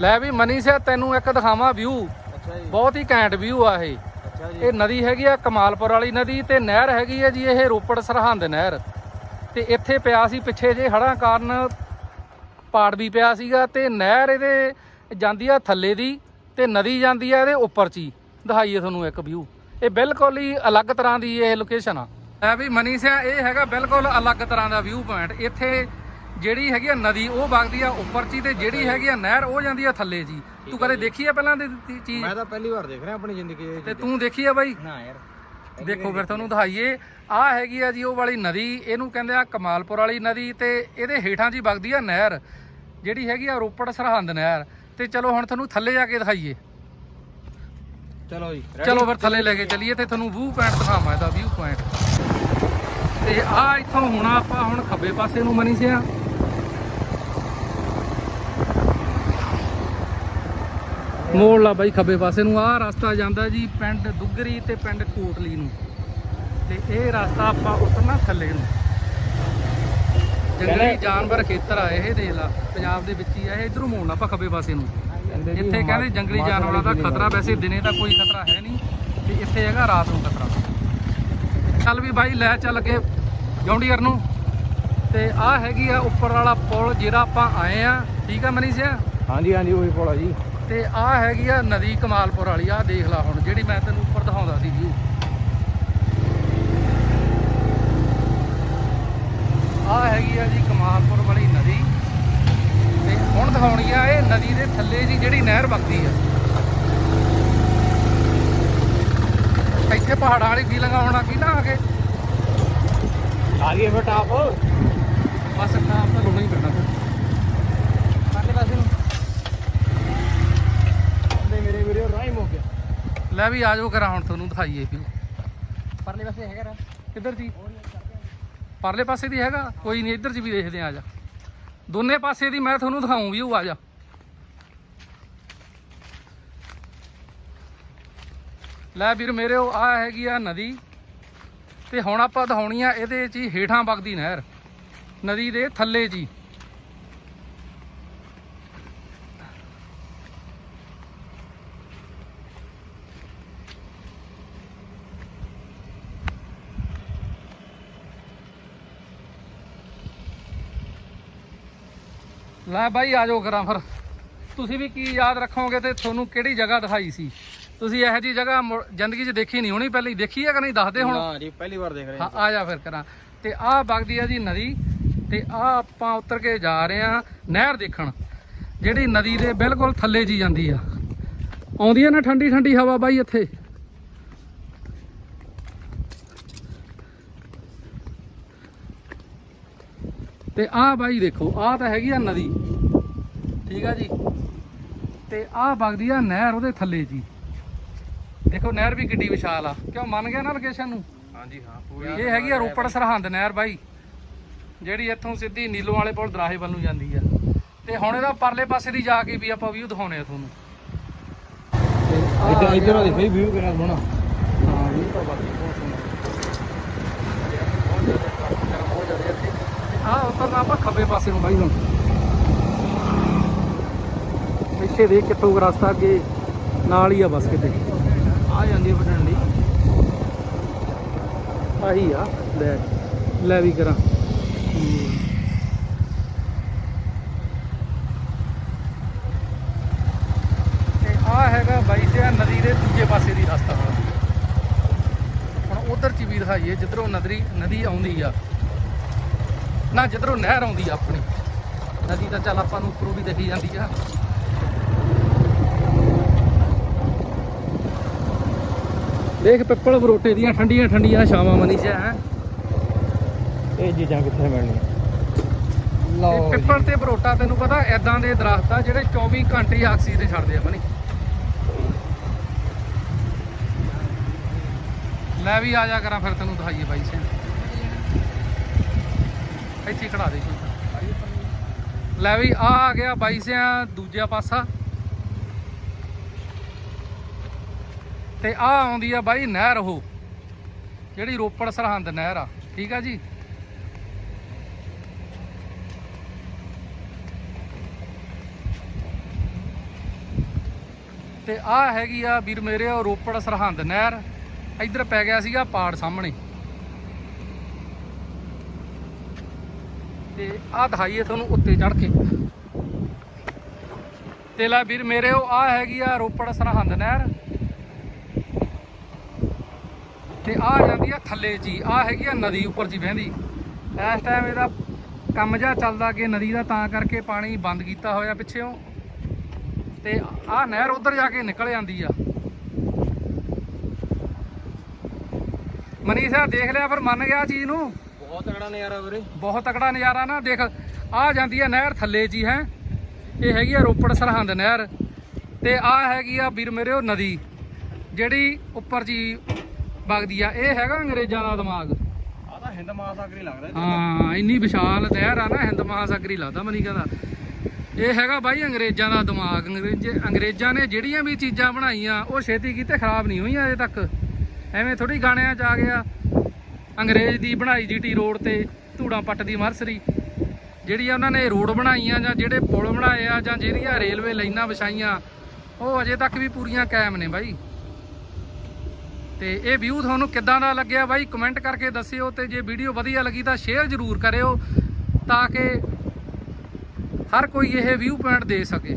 ਲੈ ਵੀ ਮਨੀ ਸਿਆ ਤੈਨੂੰ ਇੱਕ ਦਿਖਾਵਾਂ ਵਿਊ ਅੱਛਾ ਜੀ। ਬਹੁਤ ਹੀ ਘੈਂਟ ਵਿਊ ਆ ਇਹ। ਅੱਛਾ ਜੀ। ਇਹ ਨਦੀ ਹੈਗੀ ਆ ਕਮਾਲਪੁਰ ਵਾਲੀ ਨਦੀ ਤੇ ਨਹਿਰ ਹੈਗੀ ਆ ਜੀ ਇਹ ਰੋਪੜ ਸਰਹੰਦ ਨਹਿਰ। ਤੇ ਇੱਥੇ ਪਿਆ ਸੀ ਪਿੱਛੇ ਜੇ ਹੜ੍ਹਾਂ ਕਾਰਨ ਪਾੜ ਵੀ ਪਿਆ ਸੀਗਾ ਤੇ ਨਹਿਰ ਇਹਦੇ ਜਾਂਦੀ ਆ ਥੱਲੇ ਦੀ ਤੇ ਨਦੀ ਜਾਂਦੀ ਆ ਇਹਦੇ ਉੱਪਰ ਚ ਦਿਖਾਈਏ ਤੁਹਾਨੂੰ ਇੱਕ ਵਿਊ ਇਹ ਬਿਲਕੁਲ ਹੀ ਅਲੱਗ ਤਰ੍ਹਾਂ ਦੀ ਇਹ ਲੋਕੇਸ਼ਨ ਆ। ਐ ਵੀ ਮਨੀ ਸਿਆ ਇਹ ਹੈਗਾ ਬਿਲਕੁਲ ਅਲੱਗ ਤਰ੍ਹਾਂ ਦਾ ਵਿਊ ਪੁਆਇੰਟ ਇੱਥੇ ਜਿਹੜੀ ਹੈਗੀ ਆ ਨਦੀ ਉਹ ਵਗਦੀ ਆ ਉੱਪਰ ਚ ਤੇ ਜਿਹੜੀ ਹੈਗੀ ਆ ਨਹਿਰ ਉਹ ਜਾਂਦੀ ਆ ਥੱਲੇ ਜੀ। ਤੂੰ ਕਦੇ ਦੇਖੀ ਆ ਪਹਿਲਾਂ ਦੀ ਦੀ ਚੀਜ਼? ਮੈਂ ਤਾਂ ਪਹਿਲੀ ਵਾਰ ਦੇਖ ਰਿਹਾ ਆਪਣੀ ਜ਼ਿੰਦਗੀ ਦੇ ਤੇ ਤੂੰ ਦੇਖੀ ਆ ਬਾਈ? ਨਾ ਯਾਰ ਦੇਖੋ ਫਿਰ ਤੁਹਾਨੂੰ ਦਿਖਾਈਏ। ਆ ਹੈਗੀ ਆ ਜੀ ਉਹ ਵਾਲੀ ਨਦੀ ਇਹਨੂੰ ਕਹਿੰਦੇ ਆ ਕਮਾਲਪੁਰ ਵਾਲੀ ਨਦੀ ਤੇ ਇਹਦੇ ਹੇਠਾਂ ਜੀ ਵਗਦੀ ਆ ਨਹਿਰ ਜਿਹੜੀ ਹੈਗੀ ਆ ਰੋਪੜ ਸਰਹੰਦ ਨਹਿਰ। ਤੇ ਚਲੋ ਹੁਣ ਤੁਹਾਨੂੰ ਥੱਲੇ ਜਾ ਕੇ ਦਿਖਾਈਏ। ਚਲੋ ਜੀ ਚਲੋ ਫਿਰ ਥੱਲੇ ਲੈ ਕੇ ਚੱਲੀਏ ਤੇ ਤੁਹਾਨੂੰ ਵਿਊ ਪੁਆਇੰਟ ਦਿਖਾਵਾਂ ਇਹਦਾ ਵਿਊ ਪੁਆਇੰਟ ਤੇ ਆ ਇੱਥੋਂ ਹੁਣ ਆਪਾਂ ਹੁਣ ਖੱਬੇ ਪਾਸੇ ਨੂੰ ਮਨੀ ਸਿਆ। ਮੋੜ ਲਾ ਬਾਈ ਖੱਬੇ ਪਾਸੇ ਨੂੰ। ਆਹ ਰਸਤਾ ਜਾਂਦਾ ਜੀ ਪਿੰਡ ਦੁੱਗਰੀ ਤੇ ਪਿੰਡ ਕੋਟਲੀ ਨੂੰ। ਤੇ ਇਹ ਰਸਤਾ ਆਪਾਂ ਉਤਰਨਾ ਥੱਲੇ ਨੂੰ। ਜੰਗਲੀ ਜਾਨਵਰ ਖੇਤਰ ਆ ਇਹ ਦੇਖ ਲਾ। ਪੰਜਾਬ ਦੇ ਵਿੱਚ ਹੀ ਆ ਇਹ। ਇਧਰੋਂ ਮੋੜਨਾ ਆਪਾਂ ਖੱਬੇ ਪਾਸੇ ਨੂੰ। ਇੱਥੇ ਕਹਿੰਦੇ ਜੰਗਲੀ ਜਾਨਵਰਾਂ ਦਾ ਖਤਰਾ। ਵੈਸੇ ਦਿਨੇ ਤਾਂ ਕੋਈ ਖਤਰਾ ਹੈ ਨਹੀਂ ਤੇ ਇੱਥੇ ਹੈਗਾ ਰਾਤ ਨੂੰ ਖਤਰਾ। ਚੱਲ ਵੀ ਬਾਈ ਲੈ ਚੱਲ ਕੇ ਜੌਂਡੀਅਰ ਨੂੰ। ਤੇ ਆਹ ਹੈਗੀ ਆ ਉੱਪਰ ਵਾਲਾ ਪੁਲ ਜਿਹੜਾ ਆਪਾਂ ਆਏ ਆ। ਠੀਕ ਆ ਮਨੀ ਸਿਆ ਹਾਂਜੀ ਹਾਂਜੀ ਉਹੀ ਪੋਲਾ ਜੀ। ਤੇ ਆਹ ਹੈਗੀ ਆ ਨਦੀ ਕਮਾਲਪੁਰ ਵਾਲੀ ਆਹ ਦੇਖ ਲਾ ਹੁਣ ਜਿਹੜੀ ਮੈਂ ਤੈਨੂੰ ਉੱਪਰ ਦਿਖਾਉਂਦਾ ਸੀ ਵਿਊ ਆਹ ਹੈਗੀ ਆ ਜੀ ਕਮਾਲਪੁਰ ਵਾਲੀ ਨਦੀ। ਤੇ ਹੁਣ ਦਿਖਾਉਣੀ ਆ ਇਹ ਨਦੀ ਦੇ ਥੱਲੇ ਜੀ ਜਿਹੜੀ ਨਹਿਰ ਵਗਦੀ ਆ। ਇੱਥੇ ਪਹਾੜਾਂ ਵਾਲੀ ਫੀਲਿੰਗ ਆਉਣਾ ਕੀ ਨਾ ਆ ਕੇ। ਆ ਗਈ ਫਿਰ ਟਾਪ ਬਸ ਟਾਪ ਤਾਂ ਲਾਉਣਾ ਹੀ ਪੈਣਾ। ਫਿਰ ਪਰਲੇ ਪਾਸੇ ਨੂੰ ਤੇ ਮੇਰੇ ਵੀਡੀਓ ਰਾਈਮ ਹੋ ਗਿਆ ਲੈ ਵੀ ਆ ਜਾਓ ਕਰਾਂ ਹੁਣ ਤੁਹਾਨੂੰ ਦਿਖਾਈਏ ਵੀ ਪਰਲੇ ਪਾਸੇ ਹੈਗਾ ਰਾ ਕਿੱਧਰ ਜੀ? ਪਰਲੇ ਪਾਸੇ ਦੀ ਹੈਗਾ? ਕੋਈ ਨਹੀਂ ਇੱਧਰ ਜੀ ਵੀ ਦੇਖਦੇ ਆ ਆ ਜਾ। ਦੋਨੇ ਪਾਸੇ ਦੀ ਮੈਂ ਤੁਹਾਨੂੰ ਦਿਖਾਉਂ ਵੀ ਉਹ ਆ ਜਾ। ਲੈ ਵੀਰ ਮੇਰੇ ਉਹ ਆ ਹੈਗੀ ਆ ਨਦੀ। ਤੇ ਹੁਣ ਆਪਾਂ ਦਿਖਾਉਣੀ ਆ ਇਹਦੇ ਚ ਹੀ ਹੇਠਾਂ ਵਗਦੀ ਨਹਿਰ। ਨਦੀ ਦੇ ਥੱਲੇ ਜੀ। ਲੈ ਬਾਈ ਆ ਜਾਓ ਕਰਾਂ ਫਿਰ। ਤੁਸੀਂ ਵੀ ਕੀ ਯਾਦ ਰੱਖੋਗੇ ਤੇ ਤੁਹਾਨੂੰ ਕਿਹੜੀ ਜਗ੍ਹਾ ਦਿਖਾਈ ਸੀ? ਤੁਸੀਂ ਇਹੋ ਜੀ ਜਗ੍ਹਾ ਮੁੜ- ਜ਼ਿੰਦਗੀ 'ਚ ਦੇਖੀ ਨਹੀਂ ਹੋਣੀ ਪਹਿਲੀ। ਦੇਖੀ ਹੈ ਕਿ ਨਹੀਂ? ਦੱਸਦੇ ਹੁਣ। ਨਾ ਜੀ ਪਹਿਲੀ ਵਾਰ ਦੇਖ ਰਹੇ ਹਾਂ ਆ ਜਾ ਫਿਰ ਕਰਾਂ ਤੇ ਆਹ ਵਗਦੀ ਆ ਜੀ ਨਦੀ। ਤੇ ਆਹ ਆਪਾਂ ਉਤਰ ਕੇ ਜਾ ਰਹੇ ਆ ਨਹਿਰ ਦੇਖਣ। ਜਿਹੜੀ ਨਦੀ ਦੇ ਬਿਲਕੁਲ ਥੱਲੇ ਜੀ ਜਾਂਦੀ ਆ। ਆਉਂਦੀ ਆ ਨਾ ਠੰਡੀ ਠੰਡੀ ਹਵਾ ਬਾਈ ਇੱਥੇ। ਤੇ ਆਹ ਬਾਈ ਦੇਖੋ ਆਹ ਤਾਂ ਹੈਗੀ ਆ ਨਦੀ। ਠੀਕ ਆ ਜੀ? ਤੇ ਆਹ ਵਗਦੀ ਆ ਨਹਿਰ ਉਹਦੇ ਥੱਲੇ ਜੀ। ਦੇਖੋ ਨਹਿਰ ਵੀ ਕਿੱਡੀ ਵਿਸ਼ਾਲ ਆ। ਕਿਉਂ ਮੰਨ ਗਿਆ ਨਾ ਲੋਕੇਸ਼ਨ ਨੂੰ? ਹਾਂਜੀ ਹਾਂ ਪੂਰੀ ਇਹ ਹੈਗੀ ਆ ਰੋਪੜ ਸਰਹੰਦ ਨਹਿਰ ਬਾਈ। ਜਿਹੜੀ ਇੱਥੋਂ ਸਿੱਧੀ ਨੀਲੋਂ ਵਾਲੇ ਪੁਲ ਦਰਾਹੇ ਵੱਲ ਨੂੰ ਜਾਂਦੀ ਆ। ਤੇ ਹੁਣ ਇਹਦਾ ਪਰਲੇ ਪਾਸੇ ਦੀ ਜਾ ਕੇ ਵੀ ਆਪਾਂ ਵਿਊ ਦਿਖਾਉਣੇ ਆ ਤੁਹਾਨੂੰ। ਇੱਧਰ ਆ ਇੱਧਰ ਦੇਖੋ ਵੀਊ ਕਿੰਨਾ ਸੋਹਣਾ। ਹਾਂ view ਤਾਂ ਬਾਕੀ ਬਹੁਤ ਸੋਹਣਾ। ਆ ਉਤਰਨਾ ਆਪਾਂ ਖੱਬੇ ਪਾਸੇ ਨੂੰ ਬਾਈ ਹੁਣ। ਪਿੱਛੇ ਦੇਖ ਕਿੱਥੋਂ ਰਸਤਾ ਅੱਗੇ ਨਾਲ ਹੀ ਆ ਬਸ ਕਿਤੇ। ਆ ਜਾਂਦੀ ਹੈ ਬਟੰਡੀ ਆਹੀ ਆ, ਲੈ ਲੈ ਵੀ ਕਰਾਂ। ਆ ਹੈਗਾ ਬਾਈ ਤੇ ਨਦੀ ਦੇ ਦੂਜੇ ਪਾਸੇ ਦੀ ਰਸਤਾ। ਹੁਣ ਉਧਰ ਚ ਵੀ ਦਿਖਾਈਏ, ਜਿੱਧਰੋਂ ਨਦੀ ਨਦੀ ਆਉਂਦੀ ਆ। ਨਾ ਜਿੱਧਰੋਂ ਨਹਿਰ ਆਉਂਦੀ ਆ ਆਪਣੀ ਨਦੀ ਤਾਂ ਚੱਲ ਆਪਾਂ ਨੂੰ ਉੱਪਰੋਂ ਵੀ ਦਿਖੀ ਜਾਂਦੀ ਆ। ਦੇਖ ਪਿੱਪਲ ਬਰੋਟੇ ਦੀਆਂ ਠੰਡੀਆਂ ਠੰਡੀਆਂ ਛਾਵਾਂ ਮਨੀ ਚ ਹੈ। ਇਹ ਚੀਜ਼ਾਂ ਕਿੱਥੇ ਮਿਲਣੀਆਂ? ਲਓ ਪਿੱਪਲ ਤੇ ਬਰੋਟਾ ਤੈਨੂੰ ਪਤਾ ਐਦਾਂ ਦੇ ਦਰਖਤ ਆ ਜਿਹੜੇ 24 ਘੰਟੇ ਆਕਸੀਜਨ ਛੱਡਦੇ ਆ ਮਨੀ। ਲੈ ਵੀ ਆ ਜਾ ਕਰਾਂ ਫਿਰ ਤੈਨੂੰ ਦਿਖਾਈਏ ਬਾਈ ਸੇ ਇੱਥੇ ਖੜਾ ਦੇ ਲੈ ਵੀ ਆ ਆ ਗਿਆ ਬਾਈ ਸਿਆ ਦੂਜਾ ਪਾਸਾ। ਤੇ ਆ ਆਉਂਦੀ ਆ ਬਾਈ ਨਹਿਰ ਉਹ, ਜਿਹੜੀ ਰੋਪੜ ਸਰਹੰਦ ਨਹਿਰ ਆ। ਠੀਕ ਆ ਜੀ? ਤੇ ਆਹ ਹੈਗੀ ਆ ਵੀਰ ਮੇਰੇ, ਉਹ ਰੋਪੜ ਸਰਹੰਦ ਨਹਿਰ। ਇੱਧਰ ਪੈ ਗਿਆ ਸੀਗਾ ਪਾੜ ਸਾਹਮਣੇ। ਤੇ ਆਹ ਦਿਖਾਈਏ ਤੁਹਾਨੂੰ ਉੱਤੇ ਚੜ ਕੇ। ਤੇ ਲੈ ਵੀਰ ਮੇਰੇ ਉਹ ਆਹ ਹੈਗੀ ਆ ਰੋਪੜ ਸਰਹੰਦ ਨਹਿਰ। ਤੇ ਆ ਜਾਂਦੀ ਆ ਥੱਲੇ ਜੀ ਆ ਹੈਗੀ ਆ ਨਦੀ ਉੱਪਰ ਜੀ ਵਹਿੰਦੀ। ਇਸ ਟਾਈਮ ਇਹਦਾ ਕੰਮ ਜਿਹਾ ਚੱਲਦਾ ਕਿ ਨਦੀ ਦਾ, ਤਾਂ ਕਰਕੇ ਪਾਣੀ ਬੰਦ ਕੀਤਾ ਹੋਇਆ ਪਿੱਛੇੋਂ। ਤੇ ਆ ਨਹਿਰ ਉਧਰ ਜਾ ਕੇ ਨਿਕਲ ਜਾਂਦੀ ਆ। ਮਨੀਸ਼ਾ ਦੇਖ ਲਿਆ ਫਿਰ, ਮੰਨ ਗਿਆ ਚੀਜ਼ ਨੂੰ? ਬਹੁਤ ਤਗੜਾ ਨਜ਼ਾਰਾ ਵੀਰੇ। ਬਹੁਤ ਤਕੜਾ ਨਜ਼ਾਰਾ ਨਾ ਦੇਖ ਆ ਜਾਂਦੀ ਆ ਨਹਿਰ ਥੱਲੇ ਜੀ ਹੈ। ਇਹ ਹੈਗੀ ਆ ਰੋਪੜ ਸਰਹੰਦ ਨਹਿਰ। ਤੇ ਆ ਹੈਗੀ ਆ ਵੀਰ ਮੇਰੇ ਉਹ ਨਦੀ। ਜਿਹੜੀ ਉੱਪਰ ਜੀ ਵਗਦੀ ਆ ਇਹ ਹੈਗਾ ਅੰਗਰੇਜ਼ਾਂ ਦਾ ਦਿਮਾਗ। ਆ ਤਾਂ ਹਿੰਦ ਮਹਾਸਾਗਰ ਹੀ ਲੱਗਦਾ। ਹਾਂ ਇੰਨੀ ਵਿਸ਼ਾਲ ਨਹਿਰ ਆ ਨਾ ਹਿੰਦ ਮਹਾਸਾਗਰੀ ਲੱਗਦਾ ਮਨੀ ਕਹਿੰਦਾ। ਇਹ ਹੈਗਾ ਬਾਈ ਅੰਗਰੇਜ਼ਾਂ ਦਾ ਦਿਮਾਗ। ਅੰਗਰੇਜ਼ ਅੰਗਰੇਜ਼ਾਂ ਨੇ ਜਿਹੜੀਆਂ ਵੀ ਚੀਜ਼ਾਂ ਬਣਾਈਆਂ ਉਹ ਛੇਤੀ ਕੀਤੇ ਖਰਾਬ ਨਹੀਂ ਹੋਈਆਂ ਅਜੇ ਤੱਕ। ਐਵੇਂ ਥੋੜੀ ਗਾਣਿਆਂ 'ਚ ਆ ਗਿਆ। ਅੰਗਰੇਜ਼ ਦੀ ਬਣਾਈ ਜੀਟੀ ਰੋਡ ਤੇ ਧੂੜਾਂ ਪੱਟ ਦੀ ਮਰਸਰੀ, ਜਿਹੜੀਆਂ ਉਹਨਾਂ ਨੇ ਰੋਡ ਬਣਾਈਆਂ ਜਾਂ ਜਿਹੜੇ ਪੁਲ ਬਣਾਏ ਆ ਜਾਂ ਜਿਹੜੀਆਂ ਰੇਲਵੇ ਲਾਈਨਾਂ ਵਿਛਾਈਆਂ, ਉਹ ਅਜੇ ਤੱਕ ਵੀ ਪੂਰੀਆਂ ਕਾਇਮ ਨੇ ਬਾਈ। ਤੇ ਇਹ ਵਿਊ ਤੁਹਾਨੂੰ ਕਿੱਦਾਂ ਦਾ ਲੱਗਿਆ ਬਾਈ? ਕਮੈਂਟ ਕਰਕੇ ਦੱਸਿਓ ਤੇ ਜੇ ਵੀਡੀਓ ਵਧੀਆ ਲੱਗੀ ਤਾਂ ਸ਼ੇਅਰ ਜ਼ਰੂਰ ਕਰਿਓ ਤਾਂ ਕਿ ਹਰ ਕੋਈ ਇਹ ਵਿਊ ਪੁਆਇੰਟ ਦੇ ਸਕੇ।